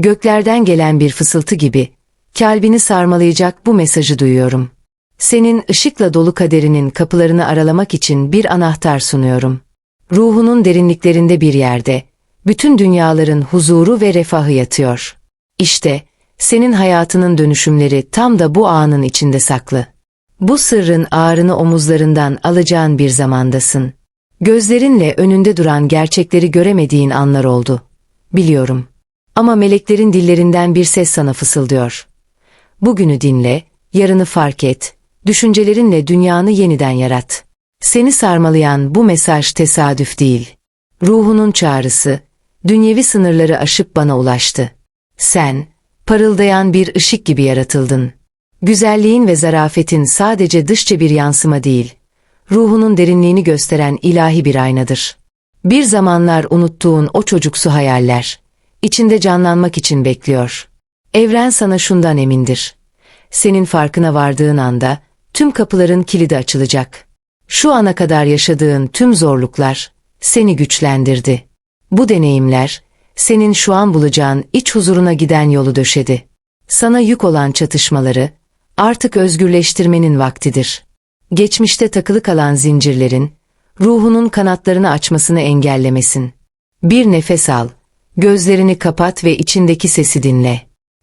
Göklerden gelen bir fısıltı gibi, kalbini sarmalayacak bu mesajı duyuyorum. Senin ışıkla dolu kaderinin kapılarını aralamak için bir anahtar sunuyorum. Ruhunun derinliklerinde bir yerde, bütün dünyaların huzuru ve refahı yatıyor. İşte, senin hayatının dönüşümleri tam da bu anın içinde saklı. Bu sırrın ağrını omuzlarından alacağın bir zamandasın. Gözlerinle önünde duran gerçekleri göremediğin anlar oldu. Biliyorum. Ama meleklerin dillerinden bir ses sana fısıldıyor. Bugünü dinle, yarını fark et, düşüncelerinle dünyanı yeniden yarat. Seni sarmalayan bu mesaj tesadüf değil. Ruhunun çağrısı, dünyevi sınırları aşıp bana ulaştı. Sen, parıldayan bir ışık gibi yaratıldın. Güzelliğin ve zarafetin sadece dışça bir yansıma değil, ruhunun derinliğini gösteren ilahi bir aynadır. Bir zamanlar unuttuğun o çocuksu hayaller, içinde canlanmak için bekliyor. Evren sana şundan emindir. Senin farkına vardığın anda, tüm kapıların kilidi açılacak. Şu ana kadar yaşadığın tüm zorluklar, seni güçlendirdi. Bu deneyimler, senin şu an bulacağın iç huzuruna giden yolu döşedi. Sana yük olan çatışmaları, artık özgürleştirmenin vaktidir. Geçmişte takılı kalan zincirlerin, ruhunun kanatlarını açmasını engellemesin. Bir nefes al, gözlerini kapat ve içindeki sesi dinle.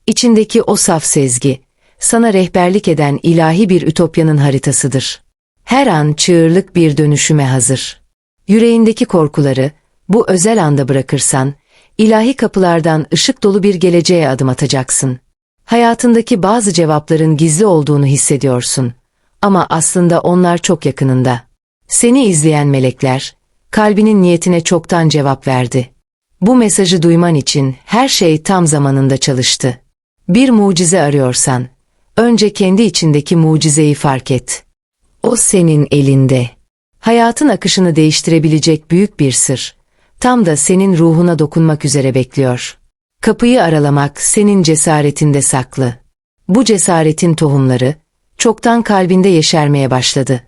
İçindeki o saf sezgi, sana rehberlik eden ilahi bir ütopyanın haritasıdır. Her an çığırlık bir dönüşüme hazır. Yüreğindeki korkuları, bu özel anda bırakırsan, ilahi kapılardan ışık dolu bir geleceğe adım atacaksın. Hayatındaki bazı cevapların gizli olduğunu hissediyorsun. Ama aslında onlar çok yakınında. Seni izleyen melekler, kalbinin niyetine çoktan cevap verdi. Bu mesajı duyman için her şey tam zamanında çalıştı. Bir mucize arıyorsan, önce kendi içindeki mucizeyi fark et. O senin elinde. Hayatın akışını değiştirebilecek büyük bir sır. Tam da senin ruhuna dokunmak üzere bekliyor. Kapıyı aralamak senin cesaretinde saklı. Bu cesaretin tohumları, çoktan kalbinde yeşermeye başladı.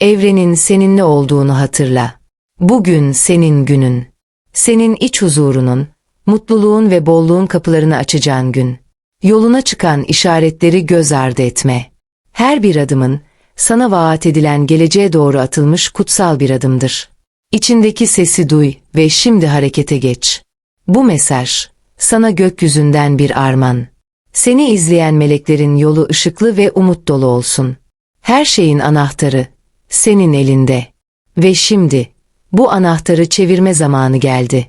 Evrenin seninle olduğunu hatırla. Bugün senin günün. Senin iç huzurunun, mutluluğun ve bolluğun kapılarını açacağın gün. Yoluna çıkan işaretleri göz ardı etme. Her bir adımın, sana vaat edilen geleceğe doğru atılmış kutsal bir adımdır. İçindeki sesi duy ve şimdi harekete geç. Bu mesaj, sana gökyüzünden bir arman. Seni izleyen meleklerin yolu ışıklı ve umut dolu olsun. Her şeyin anahtarı, senin elinde. Ve şimdi, bu anahtarı çevirme zamanı geldi.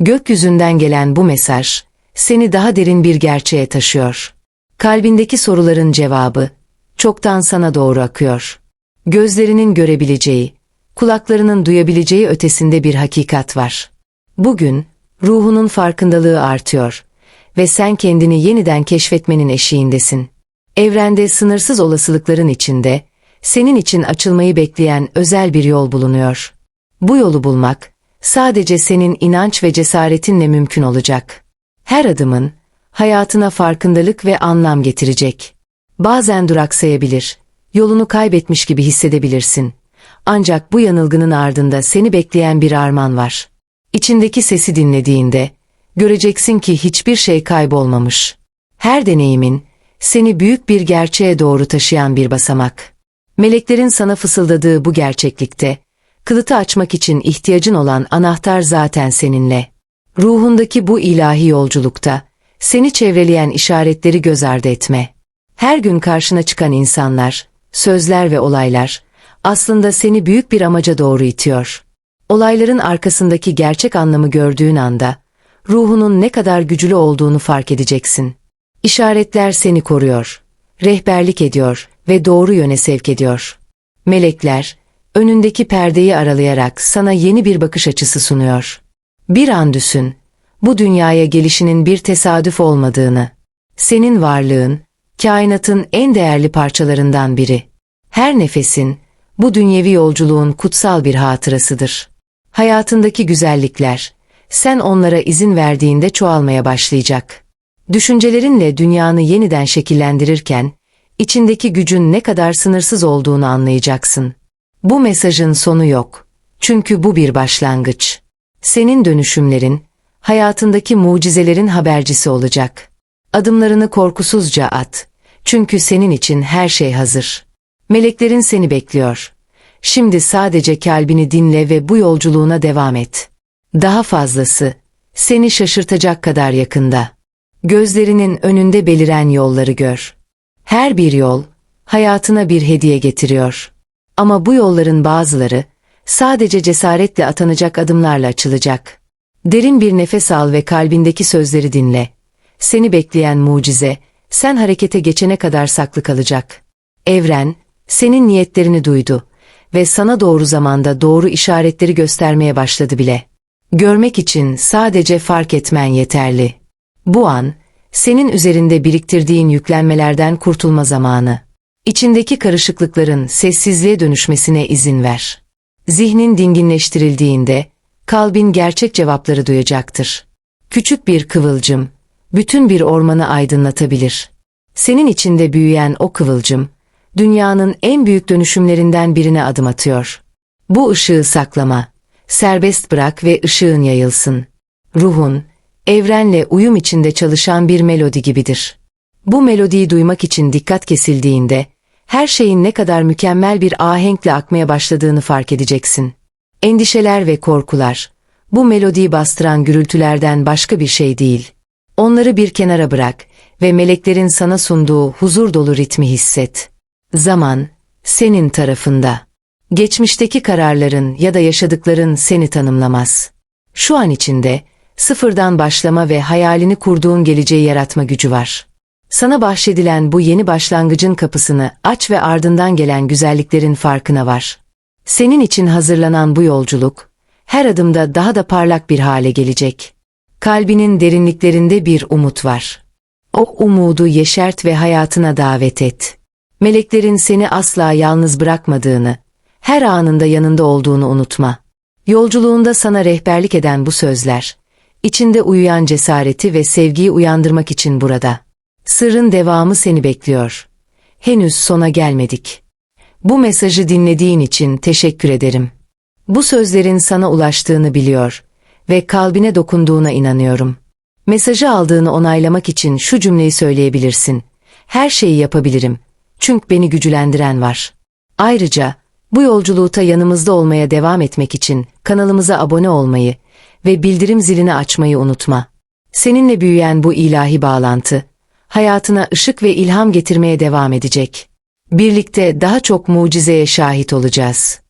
Gökyüzünden gelen bu mesaj, seni daha derin bir gerçeğe taşıyor. Kalbindeki soruların cevabı, çoktan sana doğru akıyor. Gözlerinin görebileceği, kulaklarının duyabileceği ötesinde bir hakikat var. Bugün, ruhunun farkındalığı artıyor ve sen kendini yeniden keşfetmenin eşiğindesin. Evrende sınırsız olasılıkların içinde, senin için açılmayı bekleyen özel bir yol bulunuyor. Bu yolu bulmak, sadece senin inanç ve cesaretinle mümkün olacak. Her adımın, hayatına farkındalık ve anlam getirecek. Bazen duraksayabilir, yolunu kaybetmiş gibi hissedebilirsin. Ancak bu yanılgının ardında seni bekleyen bir arman var. İçindeki sesi dinlediğinde, göreceksin ki hiçbir şey kaybolmamış. Her deneyimin, seni büyük bir gerçeğe doğru taşıyan bir basamak. Meleklerin sana fısıldadığı bu gerçeklikte, kılıtı açmak için ihtiyacın olan anahtar zaten seninle. Ruhundaki bu ilahi yolculukta, seni çevreleyen işaretleri göz ardı etme. Her gün karşına çıkan insanlar, sözler ve olaylar, aslında seni büyük bir amaca doğru itiyor. Olayların arkasındaki gerçek anlamı gördüğün anda, ruhunun ne kadar güçlü olduğunu fark edeceksin. İşaretler seni koruyor, rehberlik ediyor ve doğru yöne sevk ediyor. Melekler, önündeki perdeyi aralayarak sana yeni bir bakış açısı sunuyor. Bir an düşün, bu dünyaya gelişinin bir tesadüf olmadığını, senin varlığın, kainatın en değerli parçalarından biri. Her nefesin, bu dünyevi yolculuğun kutsal bir hatırasıdır. Hayatındaki güzellikler, sen onlara izin verdiğinde çoğalmaya başlayacak. Düşüncelerinle dünyanı yeniden şekillendirirken, içindeki gücün ne kadar sınırsız olduğunu anlayacaksın. Bu mesajın sonu yok. Çünkü bu bir başlangıç. Senin dönüşümlerin, hayatındaki mucizelerin habercisi olacak. Adımlarını korkusuzca at. Çünkü senin için her şey hazır. Meleklerin seni bekliyor. Şimdi sadece kalbini dinle ve bu yolculuğuna devam et. Daha fazlası, seni şaşırtacak kadar yakında. Gözlerinin önünde beliren yolları gör. Her bir yol, hayatına bir hediye getiriyor. Ama bu yolların bazıları, sadece cesaretle atanacak adımlarla açılacak. Derin bir nefes al ve kalbindeki sözleri dinle. Seni bekleyen mucize, sen harekete geçene kadar saklı kalacak. Evren, senin niyetlerini duydu ve sana doğru zamanda doğru işaretleri göstermeye başladı bile. Görmek için sadece fark etmen yeterli. Bu an, senin üzerinde biriktirdiğin yüklenmelerden kurtulma zamanı. İçindeki karışıklıkların sessizliğe dönüşmesine izin ver. Zihnin dinginleştirildiğinde, kalbin gerçek cevapları duyacaktır. Küçük bir kıvılcım, bütün bir ormanı aydınlatabilir. Senin içinde büyüyen o kıvılcım, dünyanın en büyük dönüşümlerinden birine adım atıyor. Bu ışığı saklama, serbest bırak ve ışığın yayılsın. Ruhun, evrenle uyum içinde çalışan bir melodi gibidir. Bu melodiyi duymak için dikkat kesildiğinde, her şeyin ne kadar mükemmel bir ahenkle akmaya başladığını fark edeceksin. Endişeler ve korkular, bu melodiyi bastıran gürültülerden başka bir şey değil. Onları bir kenara bırak ve meleklerin sana sunduğu huzur dolu ritmi hisset. Zaman, senin tarafında. Geçmişteki kararların ya da yaşadıkların seni tanımlamaz. Şu an içinde, sıfırdan başlama ve hayalini kurduğun geleceği yaratma gücü var. Sana bahşedilen bu yeni başlangıcın kapısını aç ve ardından gelen güzelliklerin farkına var. Senin için hazırlanan bu yolculuk, her adımda daha da parlak bir hale gelecek. Kalbinin derinliklerinde bir umut var. O umudu yeşert ve hayatına davet et. Meleklerin seni asla yalnız bırakmadığını, her anında yanında olduğunu unutma. Yolculuğunda sana rehberlik eden bu sözler, içinde uyuyan cesareti ve sevgiyi uyandırmak için burada. Sırrın devamı seni bekliyor. Henüz sona gelmedik. Bu mesajı dinlediğin için teşekkür ederim. Bu sözlerin sana ulaştığını biliyor ve kalbine dokunduğuna inanıyorum. Mesajı aldığını onaylamak için şu cümleyi söyleyebilirsin. Her şeyi yapabilirim. Çünkü beni güçlendiren var. Ayrıca bu yolculukta yanımızda olmaya devam etmek için kanalımıza abone olmayı ve bildirim zilini açmayı unutma. Seninle büyüyen bu ilahi bağlantı, hayatına ışık ve ilham getirmeye devam edecek. Birlikte daha çok mucizeye şahit olacağız.